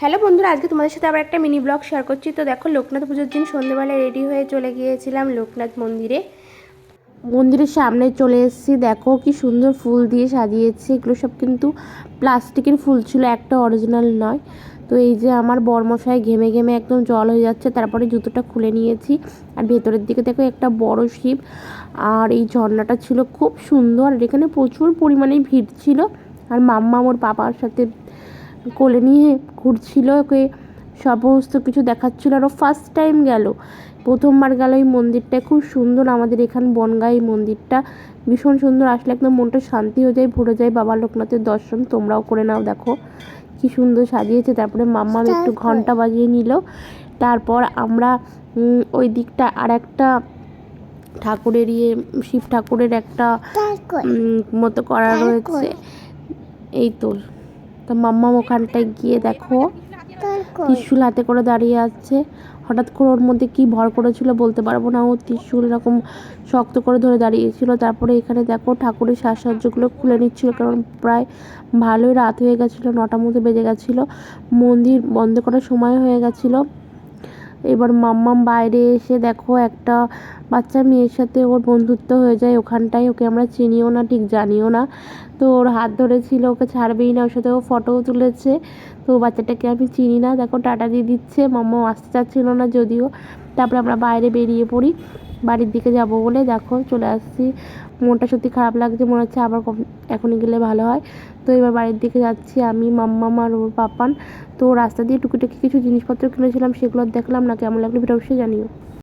Hello বন্ধুরা, আজকে তোমাদের সাথে আবার একটা মিনি ব্লগ শেয়ার করছি। তো দেখো, লোকনাথ পুজোর দিন সন্ধ্যেবেলায় রেডি হয়ে চলে গিয়েছিলাম লোকনাথ মন্দিরে। মন্দিরের সামনে চলে এসেছি। দেখো, কি সুন্দর ফুল দিয়ে সাজিয়েছে। এগুলো সব কিন্তু প্লাস্টিকের ফুল ছিল, একটা অরিজিনাল নয়। তো এই যে আমার বরমশাই ঘেমে ঘেমে একদম জল হয়ে যাচ্ছে, তারপরে জুতোটা খুলে নিয়েছি। আর ভেতরের দিকে দেখো, একটা বড় শিব। আর এই ঝর্ণাটা ছিল খুব সুন্দর। আর এখানে প্রচুর পরিমাণে ভিড় ছিল। আর মাম্মা ওর বাবার সাথে কোলে নিয়ে ঘুরছিল ওকে সমস্ত কিছু দেখাচ্ছিল আরও ফার্স্ট টাইম গেল। প্রথমবার গেল এই মন্দিরটা খুব সুন্দর আমাদের এখানে বনগাঁ এই মন্দিরটা ভীষণ সুন্দর। আসলে একদম মনটা শান্তি হয়ে যায় ভরে যায় বাবা লোকনাথের দর্শন তোমরাও করে নাও দেখো। কি সুন্দর সাজিয়েছে তারপরে মাম্মা একটু ঘণ্টা বাজিয়ে নিল। তারপর আমরা ওই দিকটা আর একটা ঠাকুরের ইয়ে শিব ঠাকুরের একটা মতো করা রয়েছে। এই তো। তো মাম্মা ওখানটায় গিয়ে দেখো। ত্রিশুল হাতে করে দাঁড়িয়ে আছে। হঠাৎ করে ওর মধ্যে কি ভর করেছিল বলতে পারব না। ও ত্রিশুল এরকম শক্ত করে ধরে দাঁড়িয়েছিল। তারপরে এখানে দেখো ঠাকুরের সাজসজ্জাগুলো খুলে নিচ্ছিল কারণ প্রায় ভালোই রাত হয়ে গেছিল নটার মধ্যে বেজে গেছিল। মন্দির বন্ধ করার সময় হয়ে গেছিল। এবার মাম্মাম বাইরে এসে দেখো একটা বাচ্চা মেয়ের সাথে ওর বন্ধুত্ব হয়ে যায় ওখানটায়। ওকে আমরা চিনিও না, ঠিক জানিও না। তো ওর হাত ধরেছিল, ওকে ছাড়বেই না, ওর সাথে ও ফটোও তুলেছে। তো বাচ্চাটাকে আমি চিনি না। দেখো টাটা দিয়ে দিচ্ছে। মাম্মাও আসতে চাচ্ছিল না যদিও। তারপরে আমরা বাইরে বেরিয়ে পড়ি। বাড়ির দিকে যাব বলে দেখো চলে আসছি। মনটা সত্যি খারাপ লাগছে, মনে হচ্ছে আবার এখনই গেলে ভালো হয়। তো এবার বাড়ির দিকে যাচ্ছি আমি মাম্মা আর ওর পাপান। তো রাস্তা দিয়ে টুকিটুকি কিছু জিনিসপত্র কিনেছিলাম, সেগুলো দেখলাম না, কেমন লাগল ভিডিও অবশ্যই জানিও।